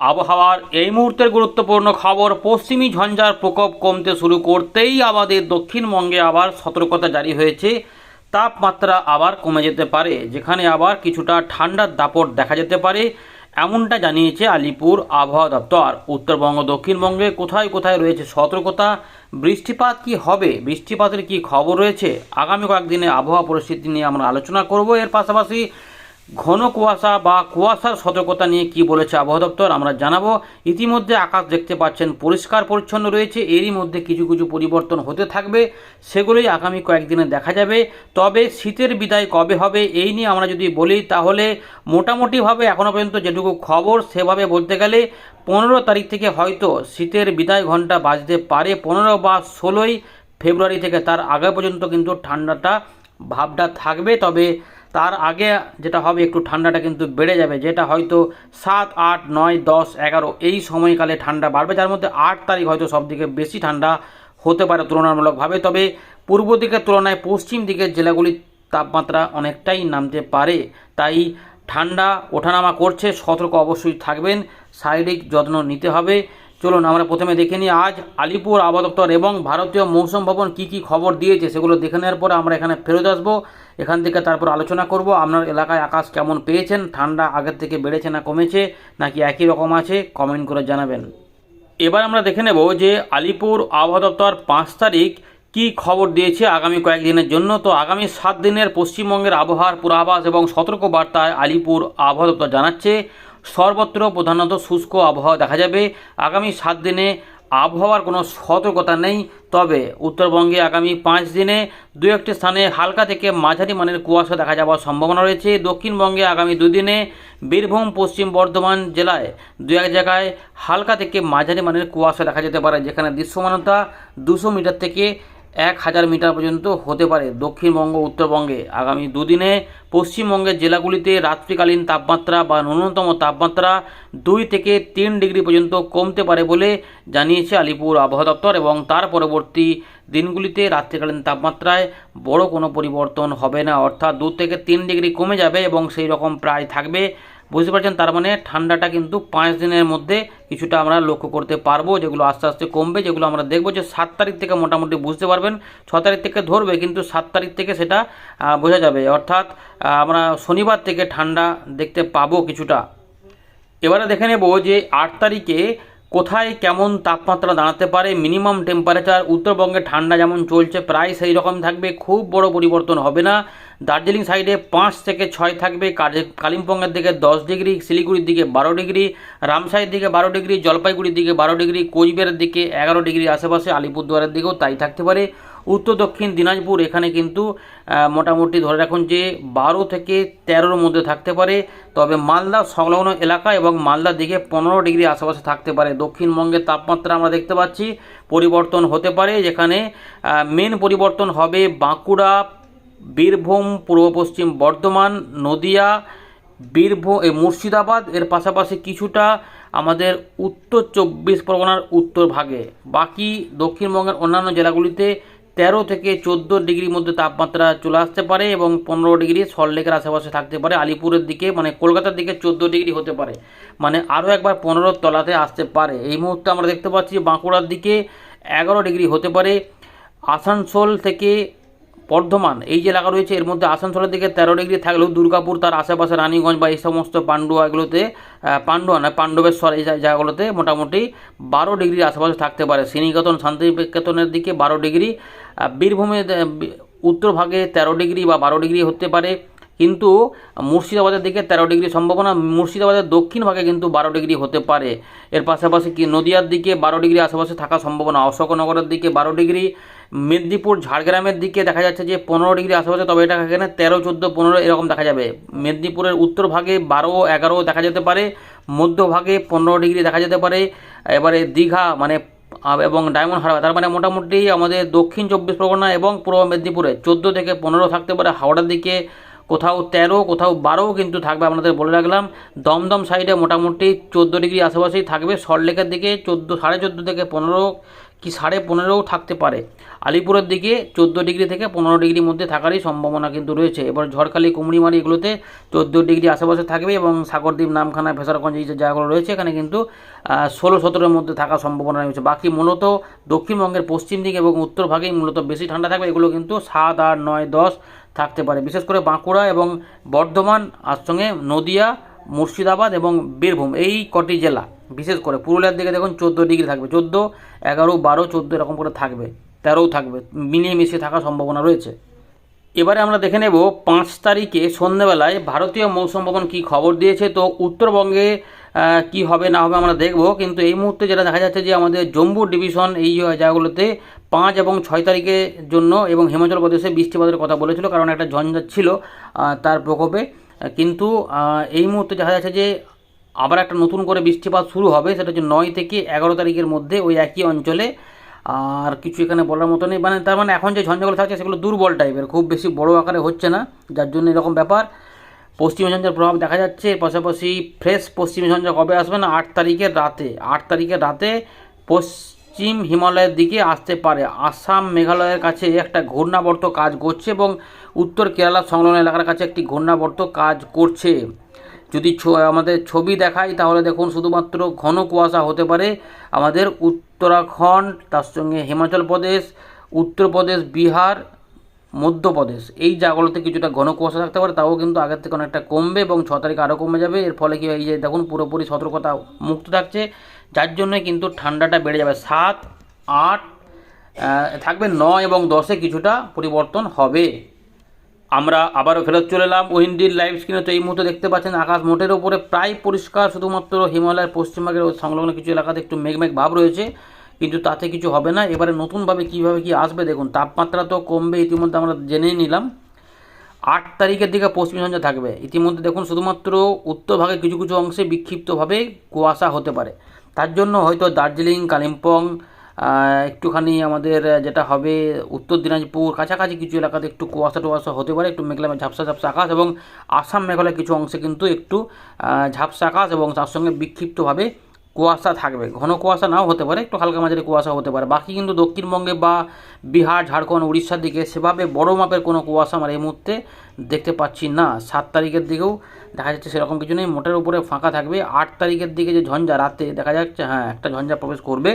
আবহাওয়ার এই মুহূর্তের গুরুত্বপূর্ণ খবর, পশ্চিমী ঝঞ্ঝার প্রকোপ কমতে শুরু করতেই আমাদের দক্ষিণবঙ্গে আবার সতর্কতা জারি হয়েছে। তাপমাত্রা আবার কমে যেতে পারে, যেখানে আবার কিছুটা ঠান্ডার দাপট দেখা যেতে পারে, এমনটা জানিয়েছে আলিপুর আবহাওয়া দপ্তর। উত্তরবঙ্গ, দক্ষিণবঙ্গে কোথায় কোথায় রয়েছে সতর্কতা, বৃষ্টিপাত কি হবে, বৃষ্টিপাতের কি খবর রয়েছে, আগামী কয়েকদিনে আবহাওয়া পরিস্থিতি নিয়ে আমরা আলোচনা করব। এর পাশাপাশি ঘন কুয়াশা বা কুয়াশার সতর্কতা নিয়ে কি বলেছে আবহাওয়া দপ্তর, আমরা জানাব। ইতিমধ্যে আকাশ দেখতে পাচ্ছেন, পরিষ্কার পরিচ্ছন্ন রয়েছে। এরই মধ্যে কিছু কিছু পরিবর্তন হতে থাকবে, সেগুলোই আগামী কয়েকদিনে দেখা যাবে। তবে শীতের বিদায় কবে হবে, এই নিয়ে আমরা যদি বলি, তাহলে মোটামুটিভাবে এখনও পর্যন্ত যেটুকু খবর, সেভাবে বলতে গেলে পনেরো তারিখ থেকে হয়তো শীতের বিদায় ঘণ্টা বাজতে পারে। পনেরো বা ষোলোই ফেব্রুয়ারি থেকে তার আগে পর্যন্ত কিন্তু ঠান্ডাটা ভাবটা থাকবে। তবে তার আগে যেটা হবে, একটু ঠান্ডাটা কিন্তু বেড়ে যাবে, যেটা হয়তো সাত, আট, নয়, দশ, এগারো, এই সময়কালে ঠান্ডা বাড়বে, যার মধ্যে আট তারিখ হয়তো সবথেকে বেশি ঠান্ডা হতে পারে তুলনামূলকভাবে। তবে পূর্ব দিকের তুলনায় পশ্চিম দিকের জেলাগুলির তাপমাত্রা অনেকটাই নামতে পারে, তাই ঠান্ডা ওঠানামা করছে, সতর্ক অবশ্যই থাকবেন, শারীরিক যত্ন নিতে হবে। চলুন আমরা প্রথমে দেখে নিই আজ আলিপুর আবহাওয়া দপ্তর এবং ভারতীয় মৌসুম ভবন কি কি খবর দিয়েছে সেগুলো দেখে নেওয়ার পরে আমরা এখানে ফেরত আসব। এখান থেকে তারপর আলোচনা করব আপনার এলাকায় আকাশ কেমন পেয়েছেন, ঠান্ডা আগের থেকে বেড়েছে না কমেছে, নাকি একই রকম আছে কমেন্ট করে জানাবেন। এবার আমরা দেখে নেব যে আলিপুর আবহাওয়া দপ্তর পাঁচ তারিখ কি খবর দিয়েছে আগামী কয়েকদিনের জন্য। তো আগামী সাত দিনের পশ্চিমবঙ্গের আবহাওয়ার পূর্বাভাস এবং সতর্ক বার্তায় আলিপুর আবহাওয়া দপ্তর জানাচ্ছে সর্বত্র প্রধানত শুষ্ক আবহাওয়া দেখা যাবে। আগামী সাত দিনে আবহাওয়ার কোনো সতর্কতা নেই। তবে উত্তরবঙ্গে আগামী পাঁচ দিনে দু একটি স্থানে হালকা থেকে মাঝারি মানের কুয়াশা দেখা যাওয়ার সম্ভাবনা রয়েছে। দক্ষিণবঙ্গে আগামী দুদিনে বীরভূম, পশ্চিম বর্ধমান জেলায় দু এক জায়গায় হালকা থেকে মাঝারি মানের কুয়াশা দেখা যেতে পারে, যেখানে দৃশ্যমানতা দুশো মিটার থেকে এক হাজার মিটার পর্যন্ত হতে পারে দক্ষিণবঙ্গ, উত্তরবঙ্গে। আগামী দুদিনে পশ্চিমবঙ্গের জেলাগুলিতে রাত্রিকালীন তাপমাত্রা বা ন্যূনতম তাপমাত্রা দুই থেকে তিন ডিগ্রি পর্যন্ত কমতে পারে বলে জানিয়েছে আলিপুর আবহাওয়া দপ্তর এবং তার পরবর্তী দিনগুলিতে রাত্রিকালীন তাপমাত্রায় বড় কোনো পরিবর্তন হবে না। অর্থাৎ দু থেকে তিন ডিগ্রি কমে যাবে এবং সেই রকম প্রায় থাকবে বুঝতে পারছেন? তার মানে ঠান্ডাটা কিন্তু পাঁচ দিনের মধ্যে কিছুটা আমরা লক্ষ্য করতে পারব, যেগুলো আস্তে আস্তে কমবে, যেগুলো আমরা দেখব যে সাত তারিখ থেকে মোটামুটি বুঝতে পারবেন। ছ তারিখ থেকে ধরবে, কিন্তু সাত তারিখ থেকে সেটা বোঝা যাবে। অর্থাৎ আমরা শনিবার থেকে ঠান্ডা দেখতে পাবো কিছুটা। এবারে দেখে নেব যে আট তারিখে কোথায় কেমন তাপমাত্রা দাঁড়াতে পারে মিনিমাম টেম্পারেচার উত্তরবঙ্গে ঠান্ডা যেমন চলছে, প্রায় সেই রকম থাকবে, খুব বড় পরিবর্তন হবে না। দার্জিলিং সাইডে পাঁচ থেকে ছয় থাকবে কালিম্পংয়ের দিকে দশ ডিগ্রি, শিলিগুড়ির দিকে বারো ডিগ্রি, রামসাইয়ের দিকে বারো ডিগ্রি, জলপাইগুড়ির দিকে বারো ডিগ্রি, কোচবিহারের দিকে এগারো ডিগ্রি, আশেপাশে আলিপুরদুয়ারের দিকেও তাই থাকতে পারে। উত্তর দক্ষিণ দিনাজপুর, এখানে কিন্তু মোটামুটি ধরে রাখুন যে বারো থেকে তেরোর মধ্যে থাকতে পারে। তবে মালদা সংলগ্ন এলাকা এবং মালদার দিকে পনেরো ডিগ্রি আশেপাশে থাকতে পারে। দক্ষিণবঙ্গের তাপমাত্রা আমরা দেখতে পাচ্ছি, পরিবর্তন হতে পারে, যেখানে মেন পরিবর্তন হবে বাঁকুড়া, বীরভূম, পূর্ব পশ্চিম বর্ধমান, নদিয়া, বীরভূম মুর্শিদাবাদ। এর পাশাপাশি কিছুটা আমাদের উত্তর চব্বিশ পরগনার উত্তর ভাগে। বাকি দক্ষিণবঙ্গের অন্যান্য জেলাগুলিতে তেরো থেকে চোদ্দ ডিগ্রির মধ্যে তাপমাত্রা চলে আসতে পারে এবং পনেরো ডিগ্রি সল্টলেকের আশেপাশে থাকতে পারে। আলিপুরের দিকে মানে কলকাতার দিকে চোদ্দ ডিগ্রি হতে পারে। মানে আরও একবার পনেরোর তলাতে আসতে পারে। এই মুহূর্তে আমরা দেখতে পাচ্ছি বাঁকুড়ার দিকে এগারো ডিগ্রি হতে পারে। আসানসোল থেকে বর্ধমান এই যে এলাকা রয়েছে এর মধ্যে আসানসোলের দিকে তেরো ডিগ্রি থাকলেও দুর্গাপুর তার আশেপাশে রানীগঞ্জ বা এই সমস্ত পান্ডুয়া এগুলোতে আহ, পান্ডুয়া না পাণ্ডবেশ্বর এই জায়গাগুলোতে মোটামুটি বারো ডিগ্রির আশেপাশে থাকতে পারে। শ্রীনিকেতন শান্তিনিকেতনের দিকে বারো ডিগ্রি বীরভূমে উত্তর ভাগে তেরো ডিগ্রি বা বারো ডিগ্রি হতে পারে কিন্তু মুর্শিদাবাদের দিকে তেরো ডিগ্রি সম্ভাবনা মুর্শিদাবাদের দক্ষিণ ভাগে কিন্তু বারো ডিগ্রি হতে পারে। এর পাশাপাশি কি নদিয়ার দিকে বারো ডিগ্রি আশেপাশে থাকার সম্ভাবনা অশোকনগরের দিকে বারো ডিগ্রি মেদিনীপুর ঝাড়গ্রামের দিকে দেখা যাচ্ছে যে পনেরো ডিগ্রি আশেপাশে, তবে এটা এখানে তেরো, চোদ্দ, পনেরো এরকম দেখা যাবে। মেদিনীপুরের উত্তর ভাগে বারো, এগারো দেখা যেতে পারে মধ্যভাগে পনেরো ডিগ্রি দেখা যেতে পারে। এবারে দীঘা মানে এবং ডায়মন্ড হারবার, তার মানে মোটামুটি আমাদের দক্ষিণ চব্বিশ পরগনা এবং পূর্ব মেদিনীপুরে চোদ্দ থেকে পনেরো থাকতে পারে। হাওড়ার দিকে কোথাও তেরো, কোথাও বারোও কিন্তু থাকবে আপনাদের বলে রাখলাম। দমদম সাইডে মোটামুটি চোদ্দ ডিগ্রি আশেপাশেই থাকবে। সল্টলেকের দিকে চোদ্দ, সাড়ে চোদ্দ থেকে পনেরো কি সাড়ে পনেরোও থাকতে পারে। আলিপুরের দিকে চোদ্দ ডিগ্রি থেকে পনেরো ডিগ্রির মধ্যে থাকারই সম্ভাবনা কিন্তু রয়েছে। এবার ঝড়খালি, কুমড়িমারি এগুলোতে চোদ্দ ডিগ্রি আশেপাশে থাকবে এবং সাগরদ্বীপ, নামখানা, ভেসারগঞ্জ এই যে জায়গাগুলো রয়েছে, এখানে কিন্তু ষোলো সতেরোর মধ্যে থাকার সম্ভাবনা রয়েছে। বাকি মূলত দক্ষিণবঙ্গের পশ্চিম দিকে এবং উত্তর ভাগেই মূলত বেশি ঠান্ডা থাকবে। এগুলো কিন্তু সাত, আট, নয়, দশ থাকতে পারে। বিশেষ করে বাঁকুড়া এবং বর্ধমান, আর সঙ্গে নদিয়া, মুর্শিদাবাদ এবং বীরভূম এই কটি জেলা। বিশেষ করে পুরুলিয়ার দিকে দেখুন চোদ্দ ডিগ্রি থাকবে, চোদ্দ, এগারো, বারো, চোদ্দ এরকম করে থাকবে, তেরোও থাকবে মিলিয়ে মিশিয়ে থাকার সম্ভাবনা রয়েছে। এবারে আমরা দেখে নেব পাঁচ তারিখে সন্ধ্যেবেলায় ভারতীয় মৌসুম ভবন কী খবর দিয়েছে, তো উত্তরবঙ্গে কি হবে না হবে আমরা দেখব, কিন্তু এই মুহূর্তে যেটা দেখা যাচ্ছে যে আমাদের জম্মু ডিভিশন এই জায়গাগুলোতে পাঁচ এবং ছয় তারিখের জন্য এবং হিমাচল প্রদেশে বৃষ্টিপাতের কথা বলেছিল, কারণ একটা ঝঞ্ঝাট ছিল তার প্রকোপে। কিন্তু এই মুহূর্তে দেখা যাচ্ছে যে আবার একটা নতুন করে বৃষ্টিপাত শুরু হবে, সেটা হচ্ছে নয় থেকে এগারো তারিখের মধ্যে ওই একই অঞ্চলে। আর কিছু এখানে বলার মতো নেই মানে তার মানে এখন যে ঝঞ্ঝাগুলো থাকছে সেগুলো দুর্বল টাইপের খুব বেশি বড় আকারে হচ্ছে না, যার জন্য এরকম ব্যাপার। পশ্চিম ঝঞ্ঝার প্রভাব দেখা যাচ্ছে, পাশাপাশি ফ্রেশ পশ্চিম ঝঞ্ঝা কবে আসবে না, আট তারিখের রাতে, আট তারিখের রাতে পশ্চিম হিমালয়ের দিকে আসতে পারে। আসাম মেঘালয়ের কাছে একটা ঘূর্ণাবর্ত কাজ করছে এবং উত্তর কেরালা সংলগ্ন এলাকার কাছে একটি ঘূর্ণাবর্ত কাজ করছে। যদি আমাদের ছবি দেখাই, তাহলে দেখুন শুধুমাত্র ঘন কুয়াশা হতে পারে। আমাদের উত্তরাখণ্ড, তার সঙ্গে হিমাচল প্রদেশ, উত্তরপ্রদেশ, বিহার, মধ্যপ্রদেশ, এই জায়গাগুলোতে কিছুটা ঘন কুয়াশা থাকতে পারে, তাও কিন্তু আগের থেকে অনেকটা কমবে এবং ছ তারিখ আরও কমে যাবে। এর ফলে কি এই যে দেখুন পুরোপুরি সতর্কতা মুক্ত থাকছে, যার জন্য কিন্তু ঠান্ডাটা বেড়ে যাবে। সাত, আট থাকবে নয় এবং দশে কিছুটা পরিবর্তন হবে। আমরা আবারও ফেরত চলে এলাম উইন্ডির লাইভ স্ক্রিনে তো এই মুহূর্তে দেখতে পাচ্ছেন আকাশ মোটের ওপরে প্রায় পরিষ্কার, শুধুমাত্র হিমালয়ের পশ্চিমবঙ্গের সংলগ্ন কিছু এলাকাতে একটু মেঘমেঘ ভাব রয়েছে, কিন্তু তাতে কিছু হবে না। এবারে নতুনভাবে কীভাবে কি আসবে দেখুন, তাপমাত্রা তো কমবে, ইতিমধ্যে আমরা জেনেই নিলাম। আট তারিখের দিকে পশ্চিম ঝঞ্ঝা থাকবে। ইতিমধ্যে দেখুন, শুধুমাত্র উত্তর ভাগে কিছু কিছু অংশে বিক্ষিপ্তভাবে কুয়াশা হতে পারে। তার জন্য হয়তো দার্জিলিং, কালিম্পং একটুখানি আমাদের যেটা হবে উত্তর দিনাজপুর, কাছাকাছি কিছু এলাকাতে একটু কুয়াশা টুয়াশা হতে পারে, একটু মেঘলা ঝাপসা ঝাপসা আকাশ এবং আসাম মেঘালয় কিছু অংশে কিন্তু একটু ঝাপসা আকাশ এবং তার সঙ্গে বিক্ষিপ্তভাবে কুয়াশা থাকবে। ঘন কুয়াশা নাও হতে পারে, একটু হালকা মাঝারি কুয়াশা হতে পারে। বাকি কিন্তু দক্ষিণবঙ্গে বা বিহার, ঝাড়খণ্ড, উড়িষ্যার দিকে সেভাবে বড় মাপের কোনো কুয়াশা আমরা এই মুহূর্তে দেখতে পাচ্ছি না। সাত তারিখের দিকেও দেখা যাচ্ছে সেরকম কিছু নেই, মোটের উপরে ফাঁকা থাকবে। আট তারিখের দিকে যে ঝঞ্ঝা, রাতে দেখা যাচ্ছে হ্যাঁ একটা ঝঞ্ঝা প্রবেশ করবে।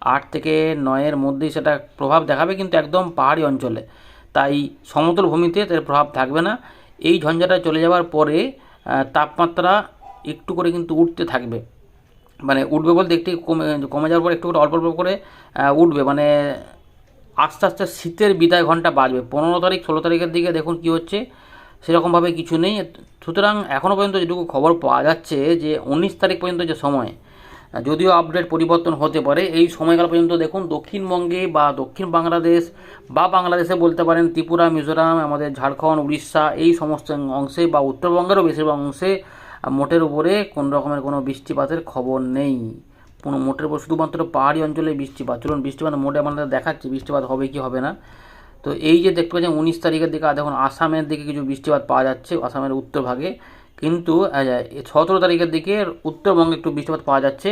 আট থেকে নয়ের মধ্যেই সেটা প্রভাব দেখাবে কিন্তু একদম পাহাড়ি অঞ্চলে। তাই সমতল ভূমিতে এর প্রভাব থাকবে না। এই ঝঞ্ঝাটা চলে যাওয়ার পরে তাপমাত্রা একটু করে কিন্তু উঠতে থাকবে। মানে উঠবে বলতে একটু কমে কমে যাওয়ার পর একটু করে, অল্প অল্প করে উঠবে। মানে আস্তে আস্তে শীতের বিদায় ঘণ্টা বাজবে। পনেরো তারিখ, ষোলো তারিখের দিকে দেখুন কি হচ্ছে। সেরকমভাবে কিছু নেই। সুতরাং এখনও পর্যন্ত যেটুকু খবর পাওয়া যাচ্ছে যে উনিশ তারিখ পর্যন্ত যে সময় যদিও আপডেট পরিবর্তন হতে পারে, এই সময়কাল পর্যন্ত দেখুন দক্ষিণবঙ্গে বা দক্ষিণ বাংলাদেশ বা বাংলাদেশে বলতে পারেন ত্রিপুরা, মিজোরাম, আমাদের ঝাড়খণ্ড, উড়িষ্যা, এই সমস্ত অংশে বা উত্তরবঙ্গেরও বেশিরভাগ অংশে মোটের উপরে কোনো রকমের কোনো বৃষ্টিপাতের খবর নেই। কোনো মোটের উপর শুধুমাত্র পাহাড়ি অঞ্চলে বৃষ্টিপাত। চলুন, বৃষ্টিপাত মোটে আমাদের দেখাচ্ছে, বৃষ্টিপাত হবে কি হবে না। তো এই যে দেখতে পাচ্ছেন, উনিশ তারিখের দিকে দেখুন আসামের দিকে কিছু বৃষ্টিপাত পাওয়া যাচ্ছে, আসামের উত্তর ভাগে। কিন্তু সতেরো তারিখের দিকে উত্তরবঙ্গে একটু বৃষ্টিপাত পাওয়া যাচ্ছে।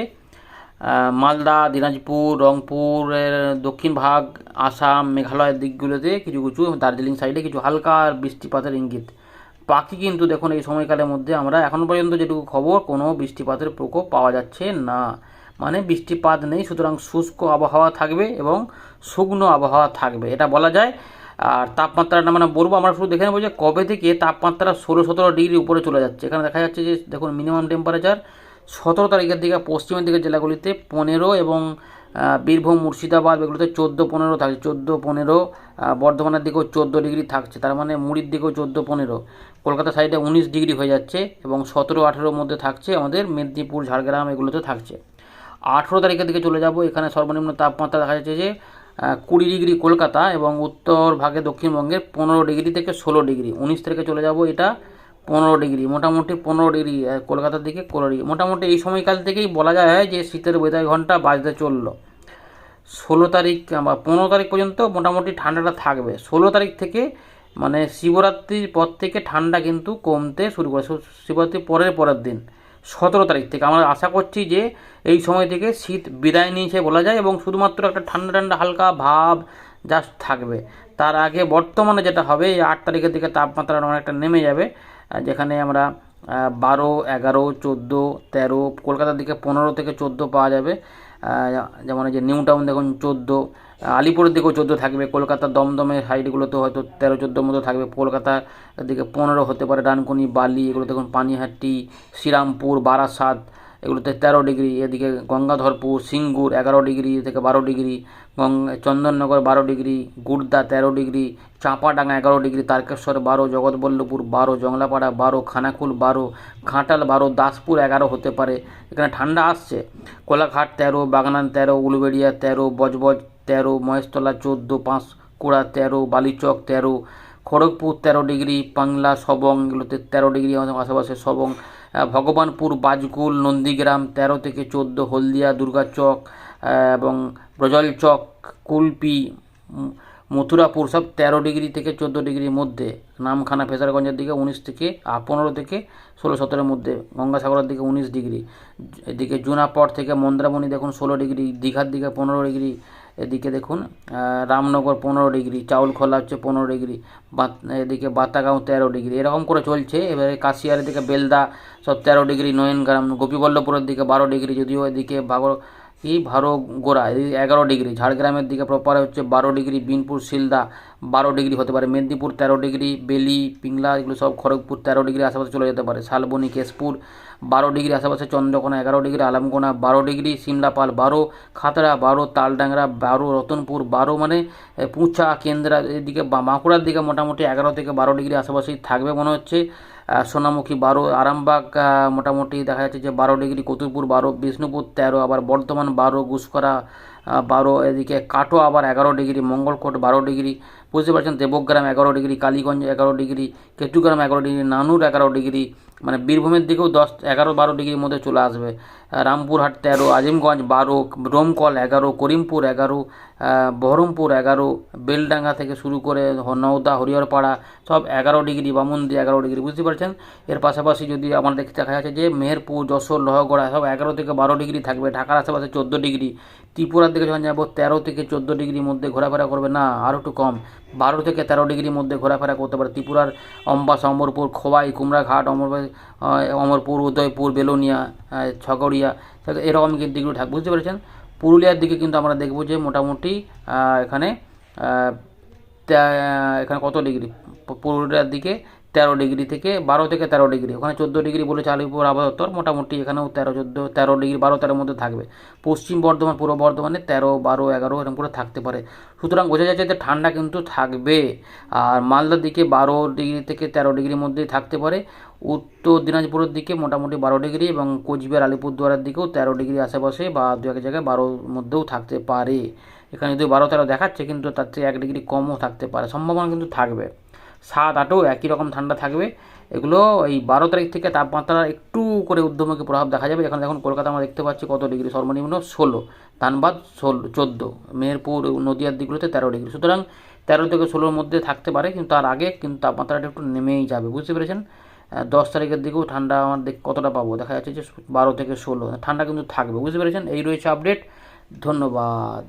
মালদা, দিনাজপুর, রংপুরের দক্ষিণ ভাগ, আসাম, মেঘালয়ের দিকগুলোতে কিছু কিছু দার্জিলিং সাইডে কিছু হালকা বৃষ্টিপাতের ইঙ্গিত। পাখি কিন্তু দেখুন, এই সময়কালের মধ্যে আমরা এখনও পর্যন্ত যেটুকু খবর, কোনো বৃষ্টিপাতের প্রকোপ পাওয়া যাচ্ছে না। মানে বৃষ্টিপাত নেই, সুতরাং শুষ্ক আবহাওয়া থাকবে এবং শুকনো আবহাওয়া থাকবে। এটা বলা যায়। আর তাপমাত্রাটা মানে বলব আমরা শুধু দেখে নেব যে কবে থেকে তাপমাত্রা ষোলো সতেরো ডিগ্রি উপরে চলে যাচ্ছে। এখানে দেখা যাচ্ছে যে দেখুন মিনিমাম টেম্পারেচার সতেরো তারিখের দিকে, পশ্চিমের দিকের জেলাগুলিতে পনেরো এবং বীরভূম, মুর্শিদাবাদ এগুলোতে চোদ্দ পনেরো থাকছে। চোদ্দ পনেরো বর্ধমানের দিকেও চোদ্দ ডিগ্রি থাকছে। তার মানে মুড়ির দিকেও চোদ্দ পনেরো। কলকাতা সাইডে উনিশ ডিগ্রি হয়ে যাচ্ছে এবং সতেরো আঠেরোর মধ্যে থাকছে আমাদের মেদিনীপুর, ঝাড়গ্রাম এগুলোতে থাকছে। আঠেরো তারিখের দিকে চলে যাব। এখানে সর্বনিম্ন তাপমাত্রা দেখা যাচ্ছে যে কুড়ি ডিগ্রি কলকাতা এবং উত্তর ভাগে দক্ষিণবঙ্গের পনেরো ডিগ্রি থেকে ষোলো ডিগ্রি। উনিশ তারিখে চলে যাব এটা পনেরো ডিগ্রি। মোটামুটি পনেরো ডিগ্রি কলকাতার দিকে পনেরো ডিগ্রি। মোটামুটি এই সময়কাল থেকেই বলা যায় যে শীতের বেদায় ঘণ্টা বাজতে চলল। ষোলো তারিখ বা পনেরো তারিখ পর্যন্ত মোটামুটি ঠান্ডাটা থাকবে। ষোলো তারিখ থেকে মানে শিবরাত্রির পর থেকে ঠান্ডা কিন্তু কমতে শুরু করে। শিবরাত্রির পরের পরের দিন। সতেরো তারিখ থেকে। আমরা আশা করছি যে এই সময় থেকে শীত বিদায় নিয়েছে বলা যায় এবং শুধুমাত্র একটা ঠান্ডা ঠান্ডা হালকা ভাব জাস্ট থাকবে। তার আগে বর্তমানে যেটা হবে, এই আট তারিখের দিকে তাপমাত্রা অনেকটা নেমে যাবে যেখানে আমরা বারো, এগারো, চোদ্দ, তেরো, কলকাতার দিকে পনেরো থেকে চোদ্দ পাওয়া যাবে। যেমন যে নিউ টাউন দেখুন, চোদ্দ আলিপুরের দিকেও চোদ্দ থাকবে কলকাতার দমদমের সাইডগুলোতে হয়তো তেরো চোদ্দোর মতো থাকবে কলকাতার দিকে পনেরো হতে পারে, ডানকুনি, বালি এগুলো দেখুন পানিহাটি, শ্রীরামপুর, বারাসাত, এগুলোতে তেরো ডিগ্রি, এদিকে গঙ্গাধরপুর, সিঙ্গুর এগারো ডিগ্রি থেকে বারো ডিগ্রি চন্দননগর বারো ডিগ্রি গুড়দা তেরো ডিগ্রি, চাঁপাডাঙ্গা এগারো ডিগ্রি, তারকেশ্বর বারো, জগৎবল্লভপুর বারো, জংলাপাড়া বারো, খানাকুল বারো, ঘাটাল বারো, দাসপুর এগারো হতে পারে। এখানে ঠান্ডা আসছে। কোলাঘাট তেরো, বাগনান তেরো, উলুবেড়িয়া তেরো, বজবজ তেরো, মহেশতলা চোদ্দ, পাঁশকুড়া তেরো, বালিচক তেরো, খড়গপুর তেরো ডিগ্রি, পাংলা সবং, এগুলোতে তেরো ডিগ্রি আমাদের আশেপাশে সবং ভগবানপুর, বাজকুল, নন্দীগ্রাম তেরো থেকে চোদ্দ, হলদিয়া, দুর্গাচক এবং ব্রজলচক, কুলপি মথুরাপুর সব তেরো ডিগ্রি থেকে চোদ্দ ডিগ্রির মধ্যে, নামখানা ফেসারগঞ্জের দিকে উনিশ থেকে পনেরো থেকে ষোলো সতেরোর মধ্যে, গঙ্গাসাগরের দিকে উনিশ ডিগ্রি, এদিকে জুনাপট থেকে মন্দারমণি দেখুন ষোলো ডিগ্রি, দীঘার দিকে পনেরো ডিগ্রি এদিকে দেখুন রামনগর পনেরো ডিগ্রি, চাউলখোলা হচ্ছে পনেরো ডিগ্রি এদিকে বাতাগাঁও তেরো ডিগ্রি, এরকম করে চলছে। এবারে কাশিয়ারের দিকে বেলদা সব তেরো ডিগ্রি, নয়নগ্রাম, গোপীবল্লভপুরের দিকে বারো ডিগ্রি, যদিও এদিকে ভাগর কি? ভারো গোড়া, এই এগারো ডিগ্রি। ঝাড়গ্রামের দিকে প্রপার হচ্ছে বারো ডিগ্রি, বিনপুর, শিলদা বারো ডিগ্রি হতে পারে। মেদিনীপুর তেরো ডিগ্রি, বেলি, পিংলা, এগুলো সব খড়গপুর তেরো ডিগ্রি আশেপাশে চলে যেতে পারে। শালবনি, কেশপুর বারো ডিগ্রি আশেপাশে, চন্দ্রকোনা এগারো ডিগ্রি আলামকোনা বারো ডিগ্রি, সিমলাপাল বারো, খাতড়া বারো, তালডাংরা বারো, রতনপুর বারো মানে পুঁচা, কেন্দ্রা, এদিকে বাঁকুড়ার দিকে মোটামুটি এগারো থেকে বারো ডিগ্রি আশেপাশেই থাকবে মনে হচ্ছে। সোনামুখী বারো, আরামবাগ মোটামুটি দেখা যাচ্ছে যে বারো ডিগ্রি, কতুরপুর বারো, বিষ্ণুপুর তেরো, আবার বর্ধমান বারো গুসকরা বারো, এদিকে কাটো আবার এগারো ডিগ্রি, মঙ্গলকোট বারো ডিগ্রি বুঝতে পারছেন? দেবগ্রাম এগারো ডিগ্রি, কালীগঞ্জ এগারো ডিগ্রি, কেটুগ্রাম এগারো ডিগ্রি, নানুর এগারো ডিগ্রি মানে বীরভূমের দিকেও দশ, এগারো বারো ডিগ্রির মধ্যে চলে আসবে। রামপুরহাট তেরো, আজিমগঞ্জ বারো রোমকল এগারো, করিমপুর এগারো বহরমপুর এগারো, বেলডাঙ্গা থেকে শুরু করে নওদা, হরিহরপাড়া সব এগারো ডিগ্রি, বামুন্দি এগারো ডিগ্রি, বুঝতে পারছেন? এর পাশাপাশি যদি আমাদের দেখা যাচ্ছে যে মেহেরপুর, যশোর, লহগড়া সব এগারো থেকে বারো ডিগ্রি থাকবে, ঢাকার আশেপাশে চোদ্দ ডিগ্রি, ত্রিপুরার দিকে যখন যাব, তেরো থেকে চোদ্দ ডিগ্রির মধ্যে ঘোরাফেরা করবে। না আরও একটু কম। বারো থেকে তেরো ডিগ্রির মধ্যে ঘোরাফেরা করতে পারে ত্রিপুরার অম্বাস অমরপুর খোয়াই, কুমড়াঘাট অমর অমরপুর, উদয়পুর, বেলুনিয়া ছগড়িয়া এরকম কিন্তু দিকগুলো থাকবে, বুঝতে পেরেছেন? পুরুলিয়ার দিকে কিন্তু আমরা দেখব যে মোটামুটি এখানে এখানে কত ডিগ্রি? পুরুলিয়ার দিকে তেরো ডিগ্রি থেকে বারো থেকে তেরো ডিগ্রি, ওখানে চোদ্দ ডিগ্রি বলেছে আলিপুর আবহাওয়া মোটামুটি এখানেও তেরো, চোদ্দ, তেরো ডিগ্রি, বারো, তেরোর মধ্যে থাকবে। পশ্চিম বর্ধমান, পূর্ব বর্ধমানে তেরো, বারো, এগারো এরকম করে থাকতে পারে। সুতরাং বোঝা যাচ্ছে যে ঠান্ডা কিন্তু থাকবে। আর মালদার দিকে বারো ডিগ্রি থেকে তেরো ডিগ্রির মধ্যেই থাকতে পারে। উত্তর দিনাজপুরের দিকে মোটামুটি বারো ডিগ্রি এবং কোচবিহার, আলিপুরদুয়ারের দিকেও তেরো ডিগ্রি আশেপাশে বা দু এক জায়গায় বারোর মধ্যেও থাকতে পারে। এখানে যদি বারো, তেরো দেখাচ্ছে কিন্তু তার থেকে এক ডিগ্রি কমও থাকতে পারে। সম্ভাবনা কিন্তু থাকবে। সাত আটও একই রকম ঠান্ডা থাকবে। এগুলো এই বারো তারিখ থেকে তাপমাত্রা একটু করে ঊর্ধ্বমুখী প্রভাব দেখা যাবে। এখানে দেখুন কলকাতা আমরা দেখতে পাচ্ছি কত ডিগ্রি? সর্বনিম্ন ষোলো, ধানবাদ ষোলো, চোদ্দ, মেহেরপুর, নদিয়ার দিকগুলোতে তেরো ডিগ্রি। সুতরাং তেরো থেকে ষোলোর মধ্যে থাকতে পারে, কিন্তু তার আগে কিন্তু তাপমাত্রাটা একটু নেমেই যাবে। বুঝতে পেরেছেন? দশ তারিখের দিকেও ঠান্ডা আমার দেখ কতটা পাবো? দেখা যাচ্ছে যে বারো থেকে ষোলো, ঠান্ডা কিন্তু থাকবে। বুঝতে পেরেছেন? এই রয়েছে আপডেট। ধন্যবাদ।